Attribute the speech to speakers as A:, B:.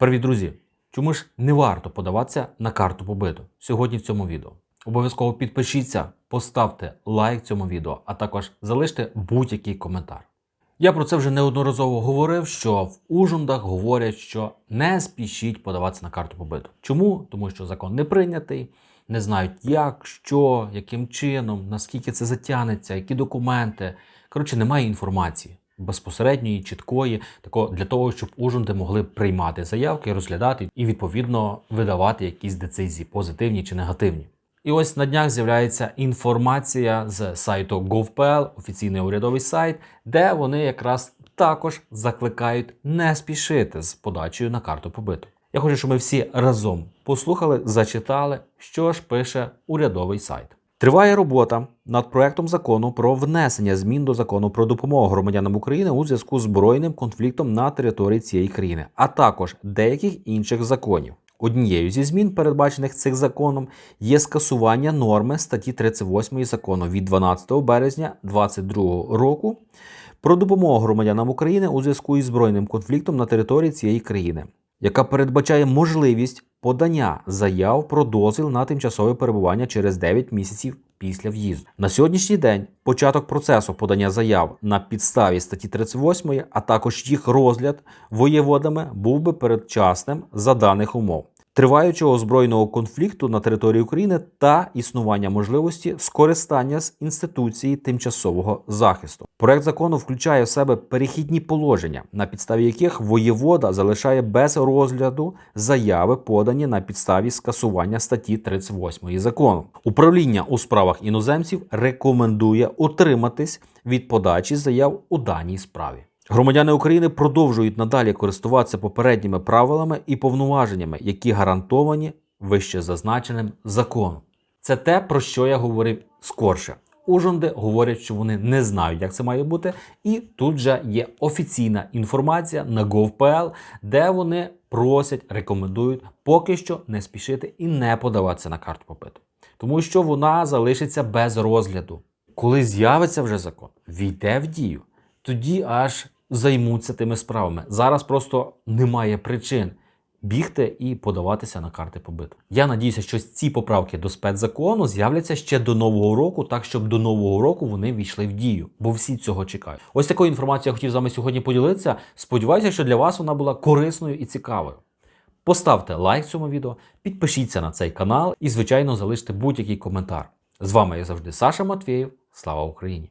A: Привіт, друзі! Чому ж не варто подаватися на карту побиту сьогодні в цьому відео? Обов'язково підпишіться, поставте лайк цьому відео, а також залиште будь-який коментар. Я про це вже неодноразово говорив, що в Ужундах говорять, що не спішіть подаватися на карту побиту. Чому? Тому що закон не прийнятий, не знають як, що, яким чином, наскільки це затягнеться, які документи. Коротше, немає інформації безпосередньої, чіткої, такого для того, щоб ужунди могли приймати заявки, розглядати і відповідно видавати якісь децизії, позитивні чи негативні. І ось на днях з'являється інформація з сайту GovPL, офіційний урядовий сайт, де вони якраз також закликають не спішити з подачею на карту побиту. Я хочу, щоб ми всі разом послухали, зачитали, що ж пише урядовий сайт. Триває робота над проектом закону про внесення змін до закону про допомогу громадянам України у зв'язку з збройним конфліктом на території цієї країни, а також деяких інших законів. Однією зі змін, передбачених цим законом, є скасування норми статті 38 закону від 12 березня 2022 року про допомогу громадянам України у зв'язку із збройним конфліктом на території цієї країни, яка передбачає можливість подання заяв про дозвіл на тимчасове перебування через 9 місяців після в'їзду. На сьогоднішній день початок процесу подання заяв на підставі статті 38, а також їх розгляд воєводами був би передчасним за даних умов. Триваючого збройного конфлікту на території України та існування можливості скористання з інституції тимчасового захисту. Проект закону включає в себе перехідні положення, на підставі яких воєвода залишає без розгляду заяви, подані на підставі скасування статті 38 закону. Управління у справах іноземців рекомендує утриматись від подачі заяв у даній справі. Громадяни України продовжують надалі користуватися попередніми правилами і повноваженнями, які гарантовані вище зазначеним законом. Це те, про що я говорив скорше. Ужонди говорять, що вони не знають, як це має бути, і тут же є офіційна інформація на GovPL, де вони просять, рекомендують поки що не спішити і не подаватися на карту попиту, тому що вона залишиться без розгляду. Коли з'явиться вже закон, війде в дію, тоді аж займуться тими справами. Зараз просто немає причин бігти і подаватися на карти побиту. Я надіюся, що ці поправки до спецзакону з'являться ще до нового року, так щоб до нового року вони війшли в дію, бо всі цього чекають. Ось такою інформацією я хотів з вами сьогодні поділитися. Сподіваюся, що для вас вона була корисною і цікавою. Поставте лайк цьому відео, підпишіться на цей канал і, звичайно, залиште будь-який коментар. З вами я завжди Саша Матвєєв. Слава Україні!